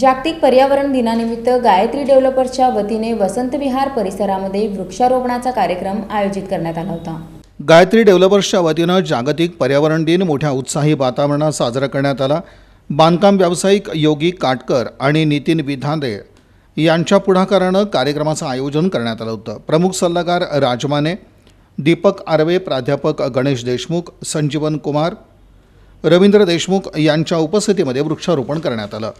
जागतिक पर्यावरण दिनानिमित्त गायत्री डेव्हलपर्सच्या वतीने वसंत विहार परिसरामध्ये वृक्षारोपणाचा कार्यक्रम आयोजित करण्यात आला होता. गायत्री डेव्हलपर्सच्या वतीनं जागतिक पर्यावरण दिन मोठ्या उत्साही वातावरणात साजरा करण्यात आला. बांधकाम व्यावसायिक योगी काटकर आणि नितीन विधांदे यांच्या पुढाकारानं कार्यक्रमाचं आयोजन करण्यात आलं होतं. प्रमुख सल्लागार राजमाने दीपक आर्वे प्राध्यापक गणेश देशमुख संजीवन कुमार रवींद्र देशमुख यांच्या उपस्थितीमध्ये वृक्षारोपण करण्यात आलं.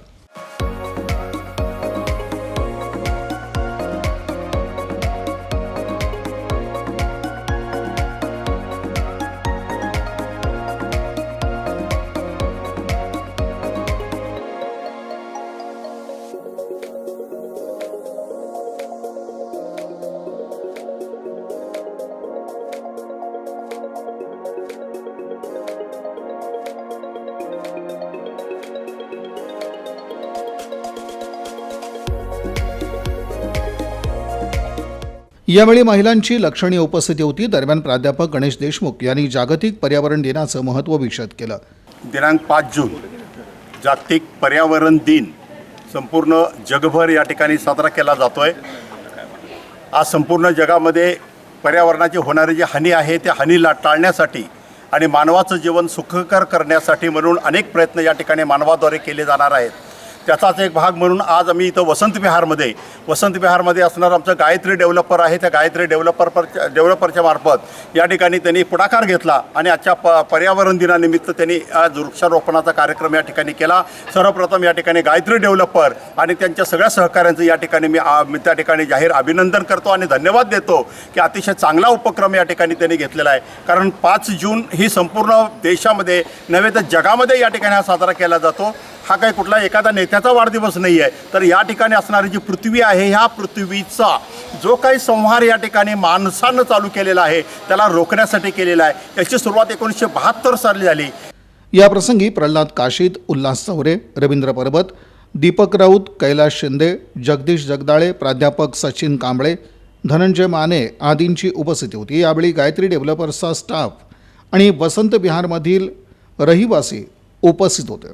यावेळी महिलांची लक्षणीय उपस्थिती होती. दरम्यान प्राध्यापक गणेश देशमुख यांनी जागतिक पर्यावरण दिनाचं महत्त्व विशद केलं. दिनांक पाच जून जागतिक पर्यावरण दिन संपूर्ण जगभर या ठिकाणी साजरा केला जातो आहे आज संपूर्ण जगामध्ये पर्यावरणाची होणारी जी हानी आहे त्या हानीला टाळण्यासाठी आणि मानवाचं जीवन सुखकर करण्यासाठी म्हणून अनेक प्रयत्न या ठिकाणी मानवाद्वारे केले जाणार आहेत. त्याचाच एक भाग म्हणून आज आम्ही इथं वसंत विहारमध्ये वसंत विहारमध्ये असणारं आमचं गायत्री डेव्हलपर आहे. त्या गायत्री डेव्हलपर डेव्हलपरच्या मार्फत या ठिकाणी त्यांनी पुढाकार घेतला आणि आजच्या प पर्यावरण दिनानिमित्त त्यांनी आज वृक्षारोपणाचा कार्यक्रम या ठिकाणी केला. सर्वप्रथम या ठिकाणी गायत्री डेव्हलपर आणि त्यांच्या सगळ्या सहकाऱ्यांचं या ठिकाणी मी मी त्या ठिकाणी जाहीर अभिनंदन करतो आणि धन्यवाद देतो की अतिशय चांगला उपक्रम या ठिकाणी त्यांनी घेतलेला आहे. कारण पाच जून ही संपूर्ण देशामध्ये नव्हे तर जगामध्ये या ठिकाणी हा साजरा केला जातो. हा काही कुठला एखादा नेत्याचा वाढदिवस नाही आहे. तर या ठिकाणी असणारी जी पृथ्वी आहे ह्या पृथ्वीचा जो काही संहार या ठिकाणी माणसानं चालू केलेला आहे त्याला रोखण्यासाठी केलेला आहे. याची सुरुवात एकोणीसशे बहात्तर साली झाली. या प्रसंगी प्रल्हाद काशीद उल्हास चौरे रवींद्र परबत दीपक राऊत कैलास शिंदे जगदीश जगदाळे प्राध्यापक सचिन कांबळे धनंजय माने आदींची उपस्थिती होती. यावेळी गायत्री डेव्हलपर्सचा स्टाफ आणि वसंत बिहारमधील रहिवासी उपस्थित होते.